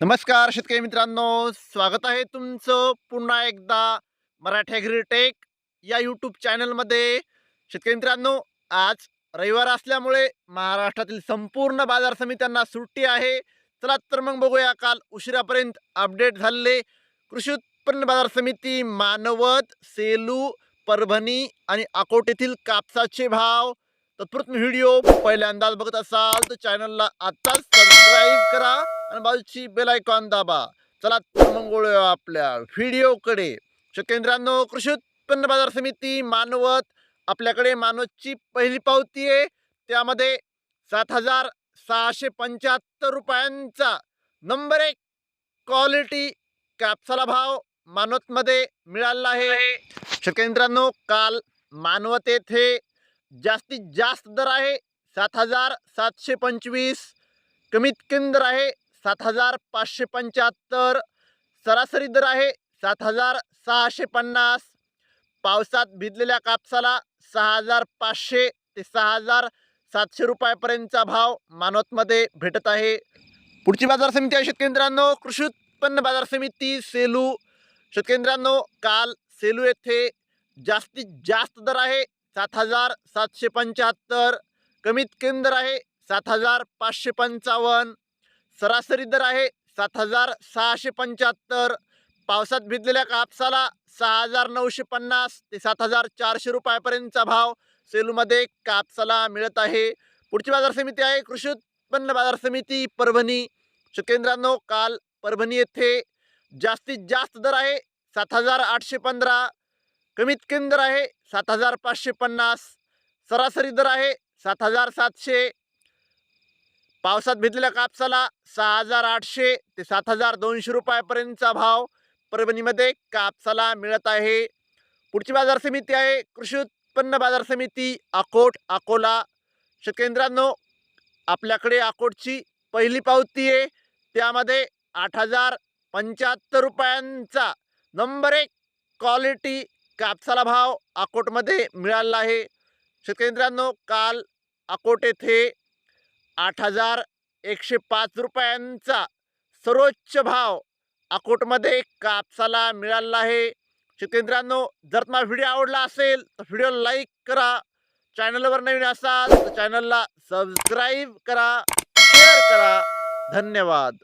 नमस्कार शेतकरी मित्रांनो स्वागत आहे तुमचं पुन्हा एकदा मराठी ॲग्रीटेक या यूट्यूब चॅनलमध्ये शेतकरी मित्रांनो आज रविवार असल्यामुळे महाराष्ट्रातील संपूर्ण बाजार समित्यांना सुट्टी आहे. चला तर मग बघूया काल उशिरापर्यंत अपडेट झालेले कृषी उत्पन्न बाजार समिती मानवत सेलू परभणी आणि अकोट येथील कापसाचे भाव. तत्पुरत व्हिडिओ पहिल्यांदाच बघत असाल तर चॅनलला आत्ताच सबस्क्राईब करा. आणि बाजूची बेलायकॉन दाबा. चला तर मग वळूया आपल्या व्हिडिओकडे. शेतकऱ्यांनो कृषी उत्पन्न बाजार समिती मानवत आपल्याकडे मानवतची पहिली पावती आहे. त्यामध्ये सात हजार सहाशे पंच्याहत्तर रुपयांचा नंबर एक क्वालिटी कापसाला भाव मानवतमध्ये मिळाला आहे. शेतकऱ्यांनो काल मानवत येथे जास्तीत जास्त दर आहे. सात हजार सातशे पंचवीस कमीत कमी दर आहे. सात हजार पाचशे पंच्याहत्तर. सरासरी दर आहे सात हजार सहाशे पन्नास. पावसात भिजलेल्या कापसाला सहा हजार पाचशे ते सहा हजार सातशे रुपयापर्यंतचा भाव मानवतमध्ये भेटत आहे. पुढची बाजार समिती आहे शेतकऱ्यांनो कृषी उत्पन्न बाजार समिती सेलू. शेतकऱ्यांनो काल सेलू येथे जास्तीत जास्त दर आहे सात हजार सातशे पंच्याहत्तर. कमीत कमी दर आहे सात हजार पाचशे पंचावन्न. सरासरी दर आहे सात हजार सहाशे पंच्याहत्तर. पावसात भिजलेल्या कापसाला सहा हजार नऊशे पन्नास ते सात हजार चारशे रुपयापर्यंतचा भाव सेलूमध्ये कापसाला मिळत आहे. पुढची बाजार समिती आहे कृषी उत्पन्न बाजार समिती परभणी. शेतकऱ्यांनो काल परभणी येथे जास्तीत जास्त दर आहे सात हजार आठशे पंधरा. कमीत कमी दर आहे सात हजार पाचशे पन्नास. सरासरी दर आहे सात हजार सातशे. पावसात भिजलेल्या कापसाला सहा हजार आठशे ते सात हजार दोनशे रुपयापर्यंतचा भाव परभणीमध्ये कापसाला मिळत आहे. पुढची बाजार समिती आहे. कृषी उत्पन्न बाजार समिती अकोट अकोला. शेतकेंद्रांनो आपल्याकडे अकोटची पहिली पावती आहे. त्यामध्ये आठ हजार पंच्याहत्तर रुपयांचा नंबर एक क्वालिटी कापसाला भाव अकोटमध्ये मिळाला आहे. शेतकऱ्यांनो काल अकोट येथे आठ हजार एकशे पाच रुपयांचा सर्वोच्च भाव अकोटमध्ये कापसाला मिळाला आहे. शेतकऱ्यांनो जर तुम्हाला व्हिडिओ आवडला असेल तर व्हिडिओ लाईक करा. चॅनलवर नवीन असाल तर चॅनलला सबस्क्राईब करा शेअर करा. धन्यवाद.